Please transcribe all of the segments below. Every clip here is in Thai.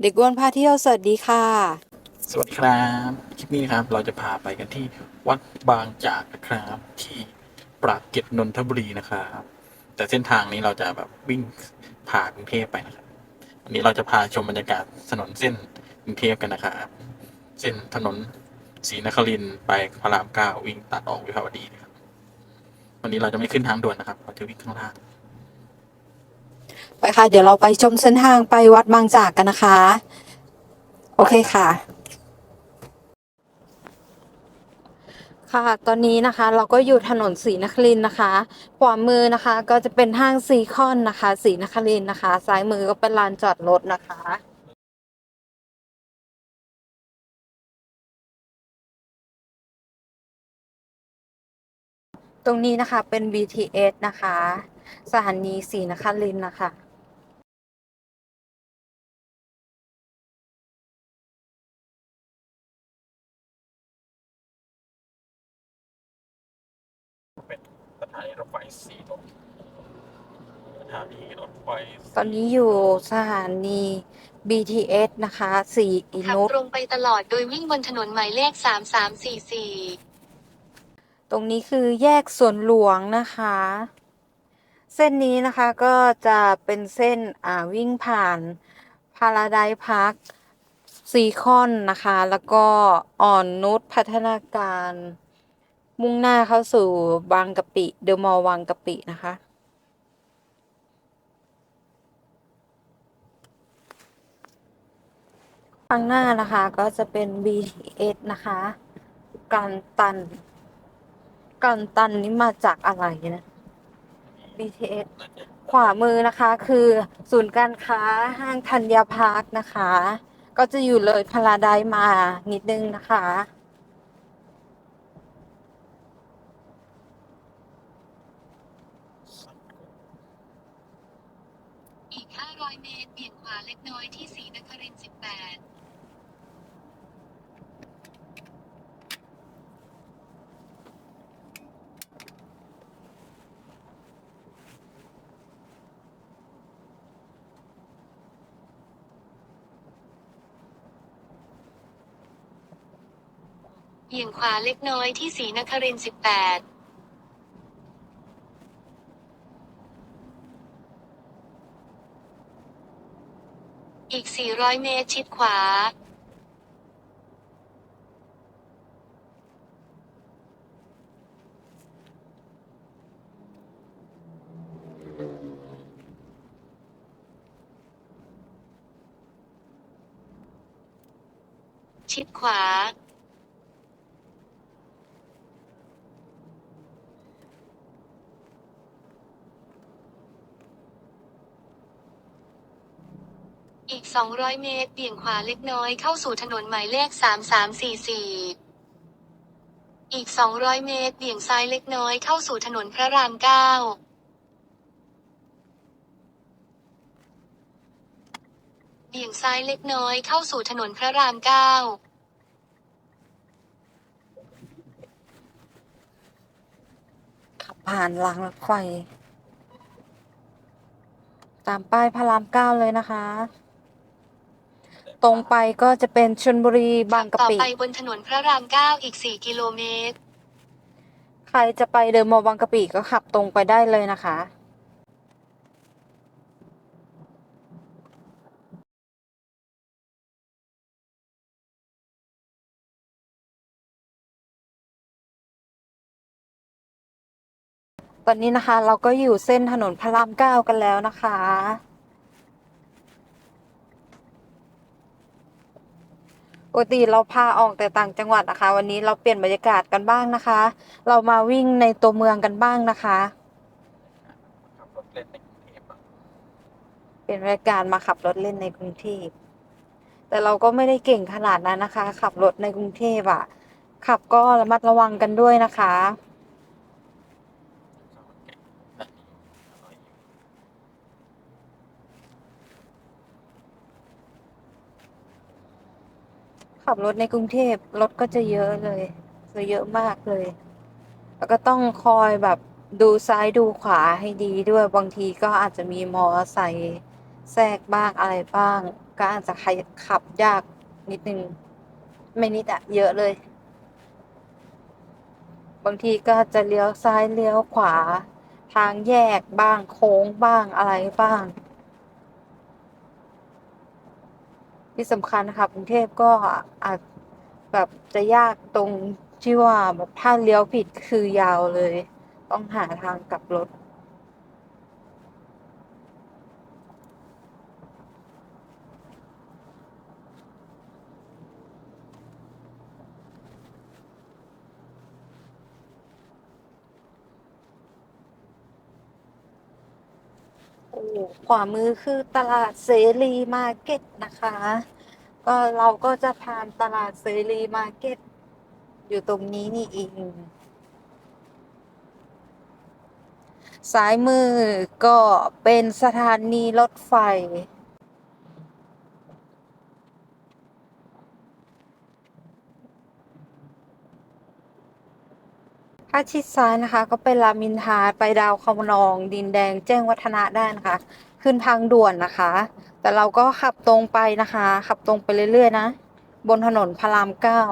เด็กอ้วนพาเที่ยวสวัสดีค่ะ สวัสดีครับ คลิปนี้นะครับเราจะพาไปกันที่วัดบางจากนะครับที่ปรากเกร็ดนนทบุรีนะครับ แต่เส้นทางนี้เราจะแบบวิ่งผ่ากรุงเทพไปนะครับวันนี้เราจะพาชมบรรยากาศถนนเส้นกรุงเทพกันนะครับ เส้นถนนศรีนครินทร์ไปพระรามเก้าวิ่งตัดออกวิภาวดีนะครับวันนี้เราจะไม่ขึ้นทางด่วนนะครับเราจะวิ่งข้างล่าง ไปค่ะ เดี๋ยวเราไปชมเส้นทางไปวัดบางจากกันนะคะ โอเคค่ะ ค่ะ ตอนนี้นะคะเราก็อยู่ถนนศรีนครินนะคะขวามือนะคะก็จะเป็นห้างซีคอนนะคะศรีนครินนะคะ ซ้ายมือก็เป็นลานจอดรถนะคะตรงนี้นะคะเป็น BTS นะคะ สถานีศรีนครินทร์นะคะ เป็นสถานีรถไฟสีลมสถานีรถไฟ ตอนนี้อยู่สถานี BTS นะคะสี่อิขับนุตรงไปตลอดโดยวิ่งบนถนนหมายเลข 3344 ตรงนี้คือแยกสวนหลวงนะคะ เส้นนี้นะคะก็จะเป็นเส้นอ่าวิ่งผ่านพาราไดพักซีคอนนะคะ แล้วก็อ่อนนุชพัฒนาการ มุ่งหน้าเข้าสู่บางกะปิ เดอะมอลล์บางกะปินะคะ ข้างหน้านะคะก็จะเป็น BTS นะคะกันตันกันตันนี้มาจากอะไรนะ BTS ขวามือนะคะคือศูนย์การค้าห้างธัญพาร์คนะคะ ก็จะอยู่เลยพาราไดมานิดนึงนะคะ อีก 500 เมตรเบี่ยงขวาเล็กน้อยที่ศรีนครินทร์18 เบี่ ยงขวาเล็กน้อยที่ศรีนครินทร์18อีก 400 เมตร ชิดขวา ชิดขวา 200 เมตร เบี่ยงขวาเล็กน้อยเข้าสู่ถนนหมายเลข 3344 อีก 200 เมตร เบี่ยงซ้ายเล็กน้อยเข้าสู่ถนนพระราม 9เบี่ยงซ้ายเล็กน้อยเข้าสู่ถนนพระราม9ขับผ่านรางรถไฟ ตามป้ายพระรามเก้าเลยนะคะ ตรงไปก็จะเป็นชลบุรีบางกะต่อปิ ไปบนถนนพระราม9อีก 4 กิโลเมตร ใครจะไปเดินมอลล์บางกะปิก็ขับตรงไปได้เลยนะคะ ตอนนี้นะคะเราก็อยู่เส้นถนนพระรามเก้ากันแล้วนะคะ ปกติเราพาออกแต่ต่างจังหวัดนะคะ วันนี้เราเปลี่ยนบรรยากาศกันบ้างนะคะ เรามาวิ่งในตัวเมืองกันบ้างนะคะขับรถเล่นในกรุงเทพอะเปลี่ยนบรรยากาศมาขับรถเล่นในกรุงเทพแต่เราก็ไม่ได้เก่งขนาดนั้นนะคะ ขับรถในกรุงเทพอะขับก็ระมัดระวังกันด้วยนะคะ ขับรถในกรุงเทพรถก็จะเยอะเลยจะเยอะมากเลย แล้วก็ต้องคอยแบบดูซ้ายดูขวาให้ดีด้วยบางทีก็อาจจะมีมอไซค์แทรกบ้างอะไรบ้าง ก็อาจจะขับยากนิดนึง ไม่นิดอะเยอะเลย บางทีก็จะเลี้ยวซ้ายเลี้ยวขวา ทางแยกบ้างโค้งบ้างอะไรบ้าง ที่สำคัญนะคะกรุงเทพก็อาจแบบจะยากตรงที่ว่าแบบถ้าเลี้ยวผิดคือยาวเลย ต้องหาทางกลับรถ โอ้ ขวามือคือตลาดเสรีมาร์เก็ตนะคะ ก็เราก็จะผ่านตลาดเสรีมาร์เก็ตอยู่ตรงนี้นี่เองซ้ายมือก็เป็นสถานีรถไฟ ถ้าชิดซ้ายนะคะ ก็เป็นรามินทราไปดาวคำนอง ดินแดงแจ้งวัฒนะได้นะคะ ขึ้นทางด่วนนะคะ แต่เราก็ขับตรงไปนะคะ ขับตรงไปเรื่อย ๆ นะ บนถนนพระรามเก้า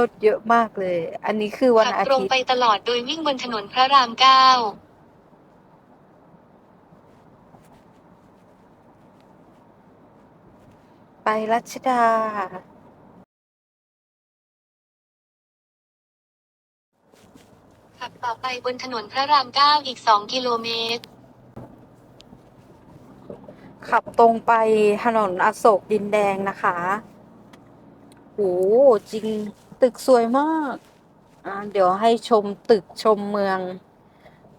รถเยอะมากเลย อันนี้คือวันอาทิตย์ไปตลอดโดยวิ่งบนถนนพระรามเก้า ไปรัชดา ขับต่อไปบนถนนพระรามเก้าอีกสองกิโลเมตร ขับตรงไปถนนอโศกดินแดงนะคะโหจริงตึกสวยมากอ่าเดี๋ยวให้ชมตึกชมเมือง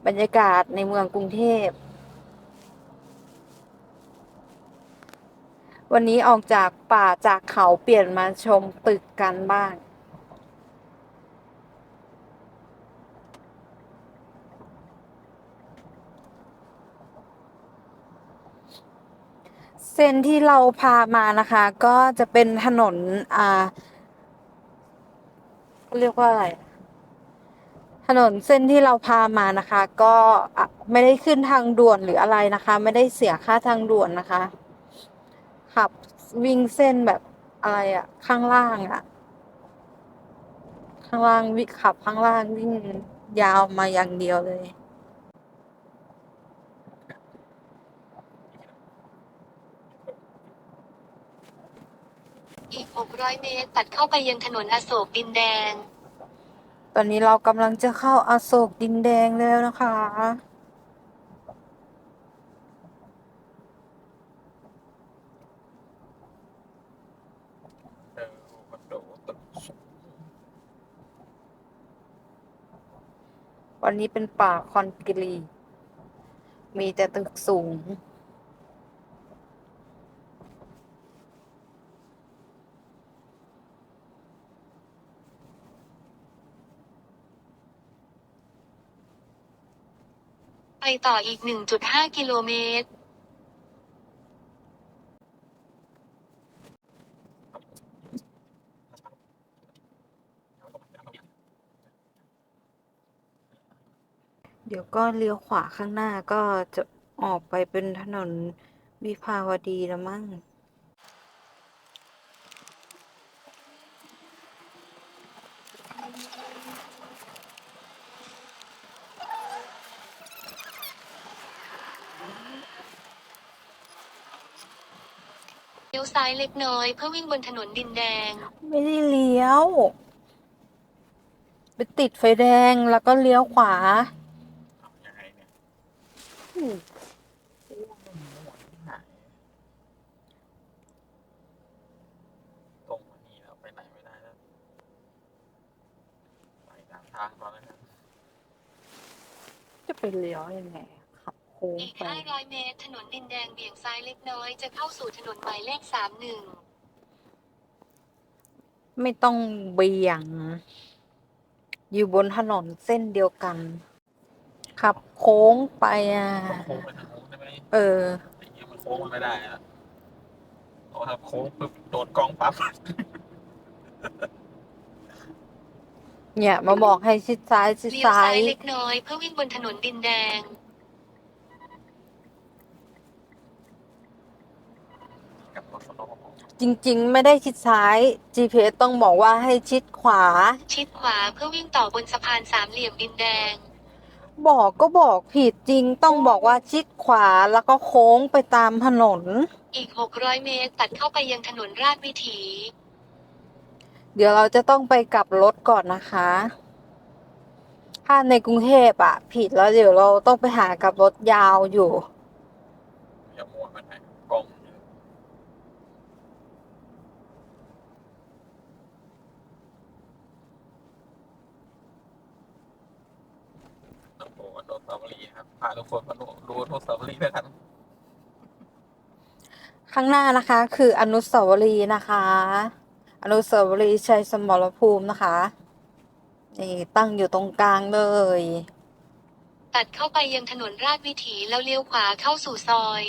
บรรยากาศในเมืองกรุงเทพ วันนี้ออกจากป่าจากเขาเปลี่ยนมาชมตึกกันบ้าง เส้นที่เราพามานะคะ ก็จะเป็นถนน อ่าเรียกว่าอะไร ถนนเส้นที่เราพามานะคะ ก็ไม่ได้ขึ้นทางด่วนหรืออะไรนะคะ ไม่ได้เสียค่าทางด่วนนะคะ ขับวิ่งเส้นแบบอะไรอะข้างล่างอะข้างล่างวิขับข้างล่างวิ่งยาวมาอย่างเดียวเลยอีก 600 เมตร ตัดเข้าไปยังถนนอโศกดินแดง ตอนนี้เรากำลังจะเข้าอโศกดินแดงแล้วนะคะ เออคอนโดตึกสูง วันนี้เป็นป่าคอนกรี มีแต่ตึกสูง ไปต่ออีก 1.5 กิโลเมตร เดี๋ยว ก็เลี้ยวขวาข้างหน้าก็จะออกไปเป็นถนนวิภาวดีแล้วมั้งเลี้ยวซ้ายเล็กน้อยเพื่อวิ่งบนถนนดินแดง ไม่ได้เลี้ยว ไปติดไฟแดงแล้วก็เลี้ยวขวา ตรงมานี่แล้วไปไหนไม่ได้แล้วไปตามทางก่อนแล้วกันจะไปเลี้ยวยังไงขับโค้งอีก ไป500 เมตร ถนนดินแดงเบี่ยงซ้ายเล็กน้อย จะเข้าสู่ถนนหมายเลข 31 ไม่ต้องเบี่ยง อยู่บนถนนเส้นเดียวกัน ขับโค้งไปอะ โค้งไปทางโค้งได้ไหมเออไอ้เงี้ยมันโค้งมันไม่ได้อะเพราะถ้าโค้งปุ๊บโดนกล้องปั๊บ เนี่ยมาบอกให้ชิดซ้ายชิดเลี้ยวซ้าซ้ายยเล็กน้อยเพื่อวิ่งบนถนนดินแดง กับรถสโลว์จริง ๆ ไม่ได้ชิดซ้าย GPS ต้องบอกว่าให้ชิดขวา ชิดขวาเพื่อวิ่งต่อบนสะพานสามเหลี่ยมดินแดง บอกก็บอกผิดจริงต้องบอกว่าชิดขวาแล้วก็โค้งไปตามถนน อีก 600 เมตร ตัดเข้าไปยังถนนราชวิถี เดี๋ยวเราจะต้องไปกลับรถก่อนนะคะ ถ้าในกรุงเทพอะผิดแล้วเดี๋ยวเราต้องไปหากลับรถยาวอยู่ อย่ามัวกันไหนกล้องเยอะโอ้โหอนุ สาวรีย์ครับพาทุกคนมาดูอนุสาวรีย์ด้วยกันข้างหน้านะคะคืออนุสาวรีย์นะคะ อนุสาวรีย์ชัยสมรภูมินะคะ นี่ตั้งอยู่ตรงกลางเลย ตัดเข้าไปยังถนนราชวิถีแล้วเลี้ยวขวาเข้าสู่ซอย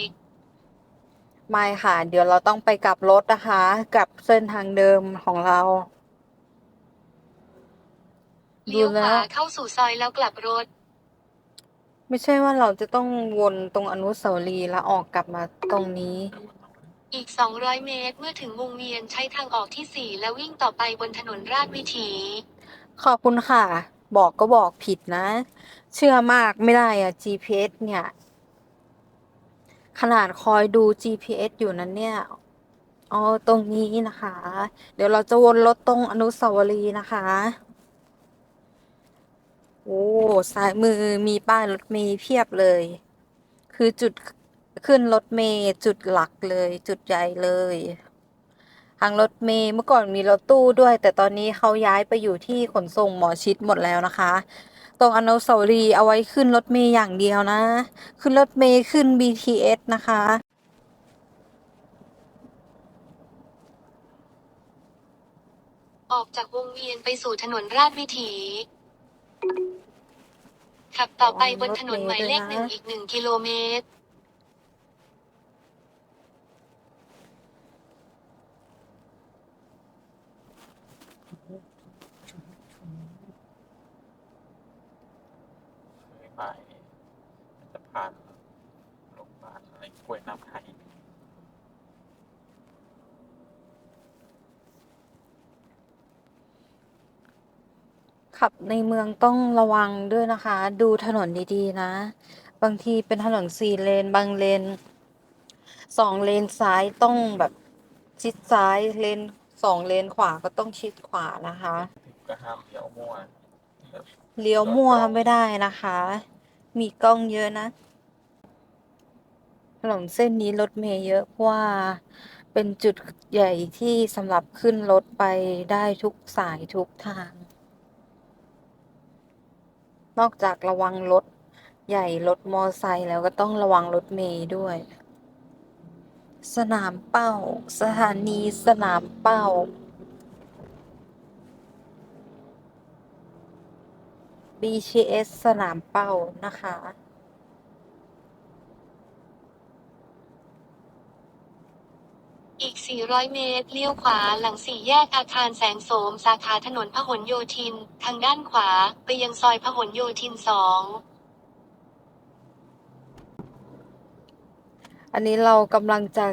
ไม่ค่ะ เดี๋ยวเราต้องไปกลับรถนะคะ กลับเส้นทางเดิมของเราเลี้ยวดูขแล้ววาเข้าสู่ซอยแล้วกลับรถ ไม่ใช่ว่าเราจะต้องวนตรงอนุสาวรีย์แล้วออกกลับมาตรงนี้ อีก 200 เมตร เมื่อถึงวงเวียนใช้ทางออกที่ 4 แล้ววิ่งต่อไปบนถนนราชวิถี ขอบคุณค่ะ บอกก็บอกผิดนะ เชื่อมากไม่ได้อะ GPS เนี่ย ขนาดคอยดู GPS อยู่นั้นเนี่ยอ๋อตรงนี้นะคะ เดี๋ยวเราจะวนรถตรงอนุสาวรีย์นะคะ โอ้ซ้ายมือมีป้ายรถเมล์เพียบเลย คือจุดขึ้นรถเมล์จุดหลักเลย จุดใหญ่เลย ทางรถเมล์เมื่อก่อนมีรถตู้ด้วย แต่ตอนนี้เขาย้ายไปอยู่ที่ขนส่งหมอชิดหมดแล้วนะคะ ตรงอนุสาวรีย์เอาไว้ขึ้นรถเมล์อย่างเดียวนะ ขึ้นรถเมล์ขึ้น BTS นะคะออกจากวงเวียนไปสู่ถนนราชวิถี ขับต่อไปบนถนนหมายเลขหนึ่งอีกหนึ่งกิโลเมตร เคยไปสะพานโรงพยาบาลอะไรกล้วยน้ำไทย ขับในเมืองต้องระวังด้วยนะคะ ดูถนนดีๆนะ บางทีเป็นถนนสี่เลน บางเลนสองเลนซ้ายต้องแบบชิดซ้ายเลนสองเลนขวาก็ต้องชิดขวานะคะ ก็ห้ามเลี้ยวมั่วเลี้ยวมั่วไม่ได้นะคะ มีกล้องเยอะนะถนนเส้นนี้รถเมล์เยอะเพราะว่าเป็นจุดใหญ่ที่สำหรับขึ้นรถไปได้ทุกสายทุกทาง นอกจากระวังรถใหญ่รถมอไซค์แล้วก็ต้องระวังรถเมย์ด้วย สนามเป้า สถานีสนามเป้า BTS สนามเป้านะคะ อีก 400 เมตร เลี้ยวขวาหลังสี่แยกอาคารแสงโสม สาขาถนนพหลโยธิน ทางด้านขวา ไปยังซอยพหลโยธินสอง อันนี้เรากำลังจะ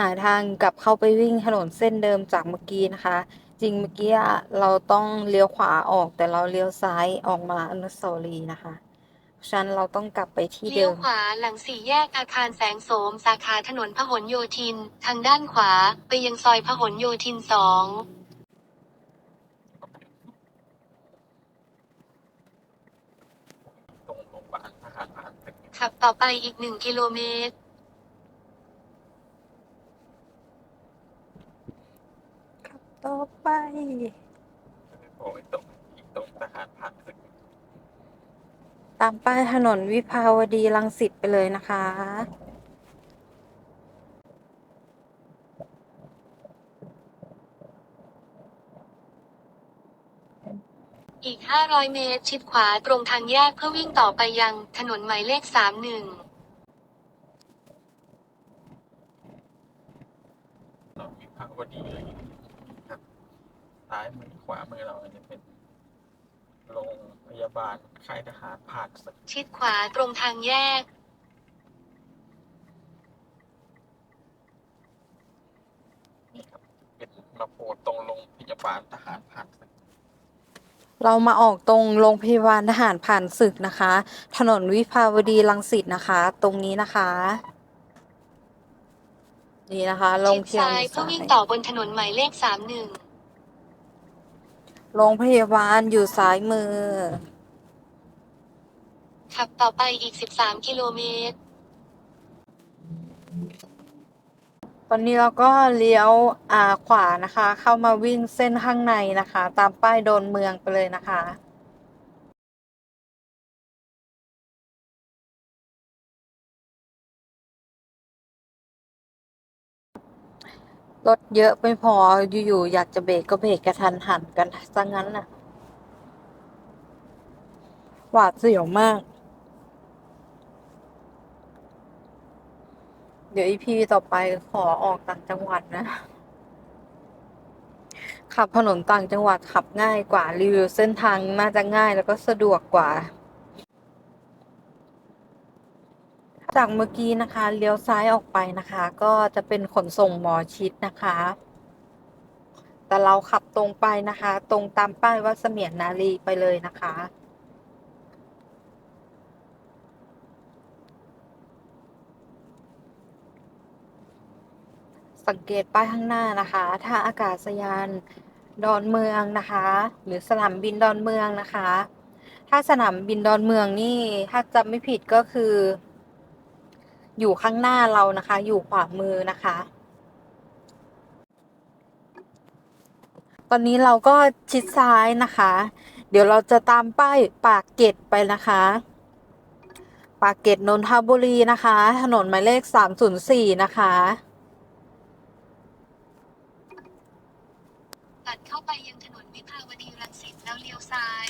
หาทางกลับเข้าไปวิ่งถนนเส้นเดิมจากเมื่อกี้นะคะ จริงเมื่อกี้เราต้องเลี้ยวขวาออกแต่เราเลี้ยวซ้ายออกมาอนุสาวรีย์นะคะ ฉะนั้นเราต้องกลับไปที่เลี้เดิยวม ขวาหลังสี่แยกอาคารแสงโสม สาขาถนนพหลโยธิน ทางด้านขวา ไปยังซอยพหลโยธินสอง ตรงโรงพยาบาลทหารผ่านตึกขับต่อไปอีกหนึ่งกิโลเมตรต่อไปโอ้ยตรงอีกตรงทหารผ่านตึก ตามป้ายถนนวิภาวดีรังสิตไปเลยนะคะ อีก 500 เมตร ชิดขวาตรงทางแยกเพื่อวิ่งต่อไปยังถนนหมายเลข 31เรามีภาวดีเลยครับซ้ายมือขวามือเราจะเป็นโรงพ ยาบาลค่ายทหารผ่านศึกชิดขวาตรงทางแยก นี่ครับ เป็นมาโพตรงโรงพยาบาลทหารผ่านศึกเรามาออกตรงโรงพยาบาลทหารผ่านศึกนะคะ ถนนวิภาวดีรังสิตนะคะ ตรงนี้นะคะ นี่นะคะโรชิงดพยาซ้าบาลยเพื่อวิ่งต่อบนถนนหมายเลขสามหนึ่ง โรงพยาบาลอยู่ซ้ายมือ ขับต่อไปอีก 13 กิโลเมตร ตอนนี้เราก็เลี้ยวอ่าขวานะคะ เข้ามาวิ่งเส้นข้างในนะคะ ตามป้ายโดนเมืองไปเลยนะคะรถเยอะไม่พออยู่ๆอยากจะเบรกก็เบรกกระทันหันกันซะงั้นน่ะ หวาดเสียวมาก เดี๋ยวอีพีต่อไปขอออกต่างจังหวัดนะ ขับถนนต่างจังหวัดขับง่ายกว่า รีวิวเส้นทางน่าจะง่ายแล้วก็สะดวกกว่า จากเมื่อกี้นะคะ เลี้ยวซ้ายออกไปนะคะ ก็จะเป็นขนส่งหมอชิดนะคะ แต่เราขับตรงไปนะคะ ตรงตามป้ายวัดเสมียนนารีไปเลยนะคะ สังเกตป้ายข้างหน้านะคะท่าอากาศยานดอนเมืองนะคะ หรือสนามบินดอนเมืองนะคะ ถ้าสนามบินดอนเมืองนี่ถ้าจำไม่ผิดก็คือ อยู่ข้างหน้าเรานะคะ อยู่ขวามือนะคะ ตอนนี้เราก็ชิดซ้ายนะคะ เดี๋ยวเราจะตามป้ายปากเกร็ดไปนะคะปากเกร็ดนนทบุรีนะคะ ถนนหมายเลขสามศูนย์สี่นะคะ ตัดเข้าไปยังถนนวิภาวดีรังสิตแล้วเลี้ยวซ้าย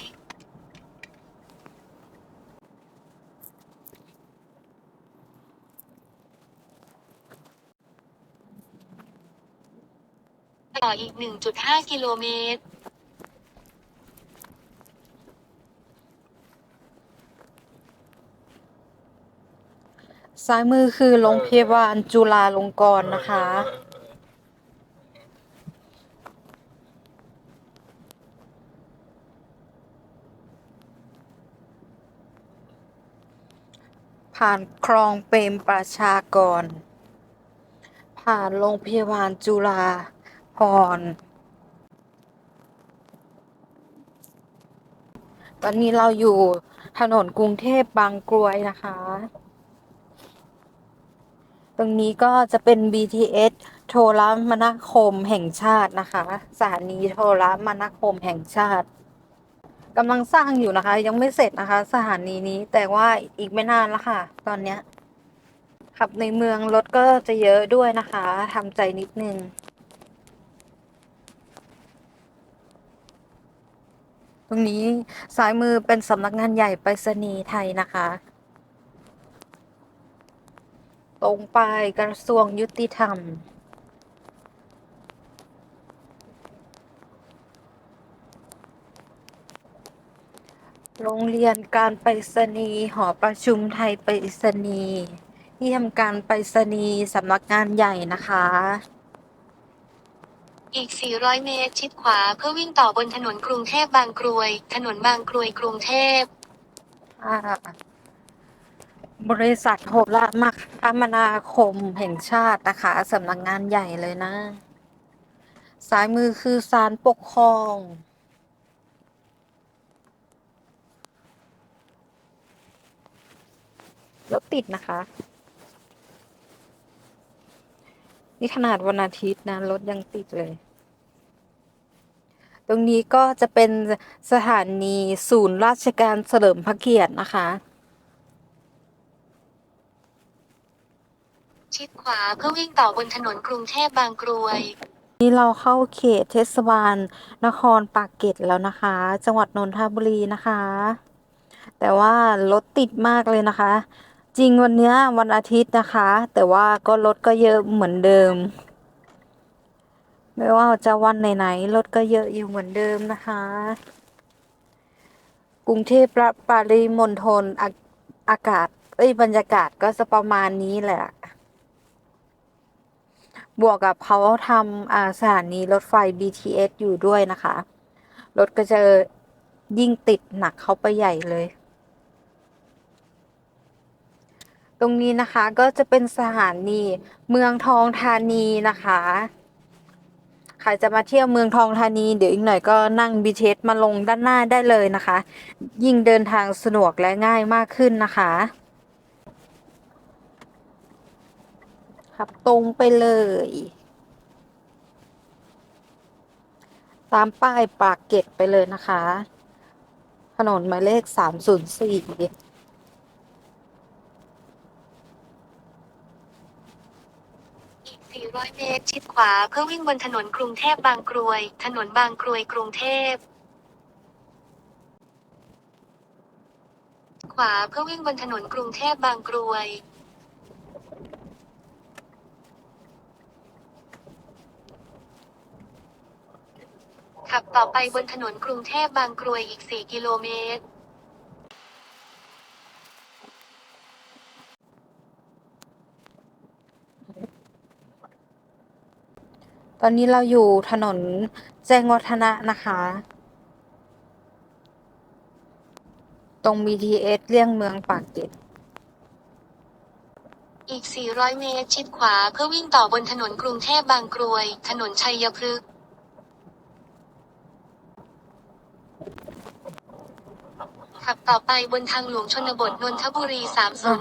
ต่ออีก 1.5 กิโลเมตร ซ้ายมือคือโรงพยาบาลจุฬาลงกรณ์นะคะ เออ ผ่านคลองเปรมประชากร ผ่านโรงพยาบาลจุฬาภรณ์ตอนนี้เราอยู่ถนนกรุงเทพบางกรวยนะคะ ตรงนี้ก็จะเป็น BTS โทรมนาคมแห่งชาตินะคะ สถานีโทรมนาคมแห่งชาติ กำลังสร้างอยู่นะคะ ยังไม่เสร็จนะคะ สถานีนี้แต่ว่าอีกไม่นานแล้วค่ะ ตอนเนี้ยขับในเมืองรถก็จะเยอะด้วยนะคะทำใจนิดนึงตรงนี้ซ้ายมือเป็นสำนักงานใหญ่ไปรษณีย์ไทยนะคะ ตรงไปกระทรวงยุติธรรม โรงเรียนการไปรษณีย์หอประชุมไทยไปรษณีย์ที่ทำการไปรษณีย์สำนักงานใหญ่นะคะ อีก 400 เมตร ชิดขวาเพื่อวิ่งต่อบนถนนกรุงเทพบางกรวย ถนนบางกรวยกรุงเทพอ่าบริษัทโหรามาคมนาคมแห่งชาตินะคะสำนักงานใหญ่เลยนะ ซ้ายมือคือศาลปกครอง รถติดนะคะ นี่ขนาดวันอาทิตย์นะรถยังติดเลย ตรงนี้ก็จะเป็นสถานีศูนย์ราชการเฉลิมพระเกียรตินะคะ ชิดขวาเพื่อวิ่งต่อบนถนนกรุงเทพบางกรวย นี่เราเข้าเขตเทศบาล นครปากเกร็ดแล้วนะคะ จังหวัดนนทบุรีนะคะ แต่ว่ารถติดมากเลยนะคะจ ริงวันเนี้ยวันอาทิตย์นะคะ แต่ว่าก็รถก็เยอะเหมือนเดิม ไม่ว่าจะวันไหนๆรถก็เยอะอยู่เหมือนเดิมนะคะ กรุงเทพปริมณฑลอาอากาศ เอ้ยบรรยากาศก็จะประมาณนี้แหละ บวกกับเขาทำอาสถานีรถไฟ BTS อยู่ด้วยนะคะ รถก็จะยิ่งติดหนักเข้าไปใหญ่เลย ตรงนี้นะคะก็จะเป็นสถานีเมืองทองธานีนะคะใครจะมาเที่ยวเมืองทองธานี เดี๋ยวอีกหน่อยก็นั่ง BTS มาลงด้านหน้าได้เลยนะคะ ยิ่งเดินทางสะดวกและง่ายมากขึ้นนะคะขับตรงไปเลย ตามป้ายปากเกร็ดไปเลยนะคะ ถนนหมายเลขสามศูนย์สี่อีก400 เมตร ชิดขวาเพื่อวิ่งบนถนนกรุงเทพบางกรวย ถนนบางกรวยกรุงเทพ ขวาเพื่อวิ่งบนถนนกรุงเทพบางกรวย ขับต่อไปบนถนนกรุงเทพบางกรวยอีก 4 กิโลเมตร ตอนนี้เราอยู่ถนนแจ้งวัฒนะนะคะ ตรง BTS เลี่ยงเมืองปากเกร็ดอีก 400 เมตร ชิดขวาเพื่อวิ่งต่อบนถนนกรุงเทพบางกรวย ถนนชัยพฤกษ์ขับต่อไปบนทางหลวงชนบทนนทบุรี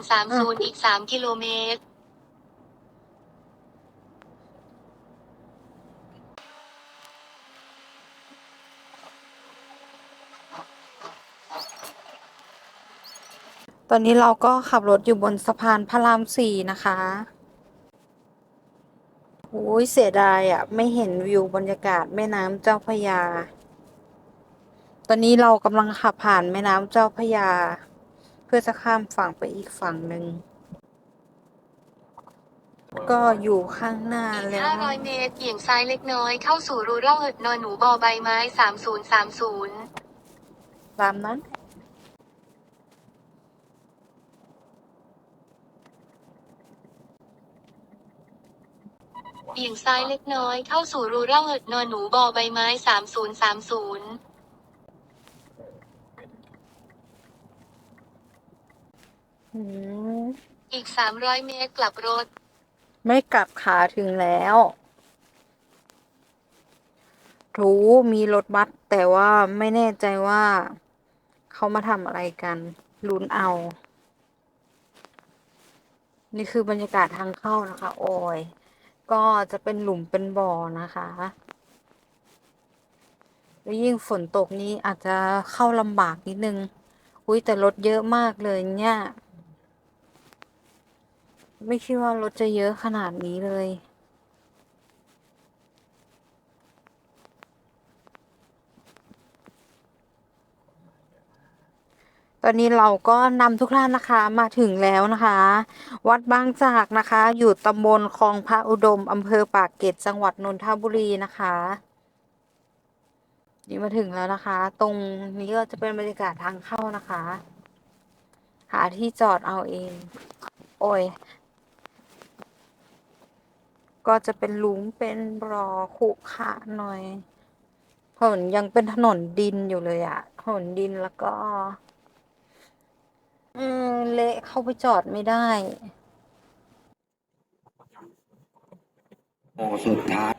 3030 อีก 3 กิโลเมตร ตอนนี้เราก็ขับรถอยู่บนสะพานพระรามสี่นะคะโอ้ยเสียดายอะ ไม่เห็นวิวบรรยากาศแม่น้ำเจ้าพระยา ตอนนี้เรากำลังขับผ่านแม่น้ำเจ้าพระยา เพื่อจะข้ามฝั่งไปอีกฝั่งหนึ่ง ก็อยู่ข้างหน้าอีกแล้ว 500 เมตรเบี่ยงซ้ายเล็กน้อย เข้าสู่รูร่องอึดนอนหนูบอใบไม้ 3030ตามนั้น เบี่ยงซ้ายเล็กน้อยเข้าสู่รูร่องอึดนอนหนูบอใบไม้3030อืมอีก300เมตรกลับรถ ไม่กลับขาถึงแล้วถูมีรถบัสแต่ว่าไม่แน่ใจว่า เขามาทำอะไรกัน ลุ้นเอา นี่คือบรรยากาศทางเข้านะคะ โอ้ย ก็จะเป็นหลุมเป็นบ่อนะคะแล้วยิ่งฝนตกนี้อาจจะเข้าลำบากนิดนึง อุ้ยแต่รถเยอะมากเลยเนี่ย ไม่คิดว่ารถจะเยอะขนาดนี้เลย ตอนนี้เราก็นำทุกท่านนะคะมาถึงแล้วนะคะ วัดบางจากนะคะ อยู่ตำบลคลองพระอุดมอำเภอปากเกร็ดจังหวัดนนทบุรีนะคะนี่มาถึงแล้วนะคะ ตรงนี้ก็จะเป็นบรรยากาศทางเข้านะคะ หาที่จอดเอาเอง โอ้ย ก็จะเป็นหลุมเป็นรอขุขะหน่อยถนนยังเป็นถนนดินอยู่เลยอะถนนดินแล้วก็ อืมเละเข้าไปจอดไม่ได้ โอ้สุดท้าย